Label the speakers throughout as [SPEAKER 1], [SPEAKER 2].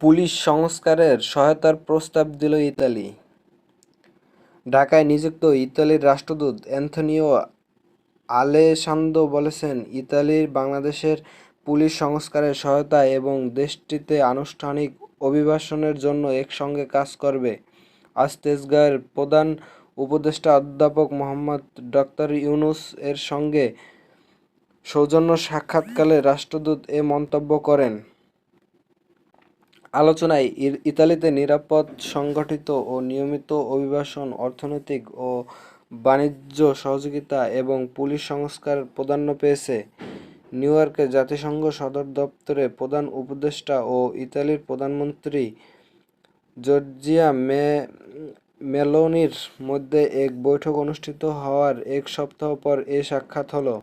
[SPEAKER 1] Police সংস্কারের সহায়তার প্রস্তাব দিল ইতালি। ঢাকায় নিযুক্ত ইতালির রাষ্ট্রদূত অ্যান্তোনিও আলেসান্দো বলেছেন ইতালির বাংলাদেশের পুলিশ সংস্কারের সহায়তা এবং দেশটিতে আনুষ্ঠানিক অভিবাসনের জন্য একসঙ্গে কাজ করবে। আজ তেজগাঁওয়ের প্রধান উপদেষ্টা অধ্যাপক মোহাম্মদ ডক্টর ইউনুস এর সঙ্গে সৌজন্য সাক্ষাৎকালে রাষ্ট্রদূত এ মন্তব্য করেন। আলোচনায় ইতালিতে নিরাপদ, সংগঠিত ও নিয়মিত অভিবাসন, অর্থনৈতিক ও বাণিজ্য সহযোগিতা এবং পুলিশ সংস্কার প্রাধান্য পেয়েছে। নিউ ইয়র্কে জাতিসংঘ সদর দপ্তরে প্রধান উপদেষ্টা ও ইতালির প্রধানমন্ত্রী জর্জিয়া মে, মেলোনির মধ্যে এক বৈঠক অনুষ্ঠিত হওয়ার এক সপ্তাহ পর এ সাক্ষাৎ হলো।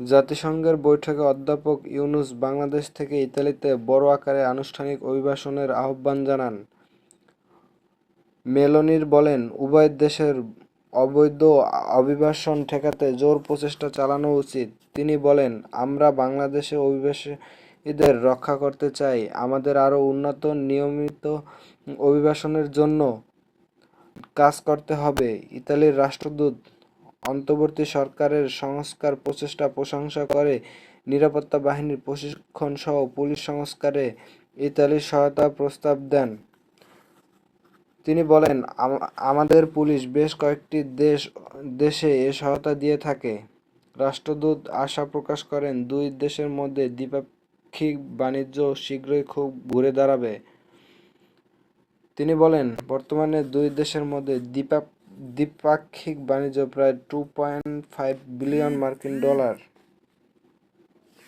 [SPEAKER 1] জাতিসংঘের বৈঠকে অধ্যাপক ইউনুস বাংলাদেশ থেকে ইতালিতে বড় আকারে আনুষ্ঠানিক অভিবাসনের আহ্বান জানান। মেলোনির বলেন, উভয় দেশের অবৈধ অভিবাসন ঠেকাতে জোর প্রচেষ্টা চালানো উচিত। তিনি বলেন, আমরা বাংলাদেশে অভিবাসীদের রক্ষা করতে চাই। আমাদের আরও উন্নত, নিয়মিত অভিবাসনের জন্য কাজ করতে হবে। ইতালির রাষ্ট্রদূত অন্তর্বর্তী সরকারের সংস্কার প্রচেষ্টা প্রশংসা করে। নিরাপত্তা বাহিনীর প্রশিক্ষণ সহ পুলিশ সংস্কারে ইতালির সহায়তার প্রস্তাব দেন। তিনি বলেন আমাদের পুলিশ বেশ কয়েকটি দেশ, দেশে এ সহায়তা দিয়ে থাকে। রাষ্ট্রদূত আশা প্রকাশ করেন, দুই দেশের মধ্যে দ্বিপাক্ষিক বাণিজ্য শীঘ্রই খুব ঘুরে দাঁড়াবে। তিনি বলেন, বর্তমানে দুই দেশের মধ্যে দ্বিপা- দ্বিপাক্ষিক বাণিজ্য প্রায় টু পয়েন্ট ফাইভ বিলিয়ন মার্কিন ডলার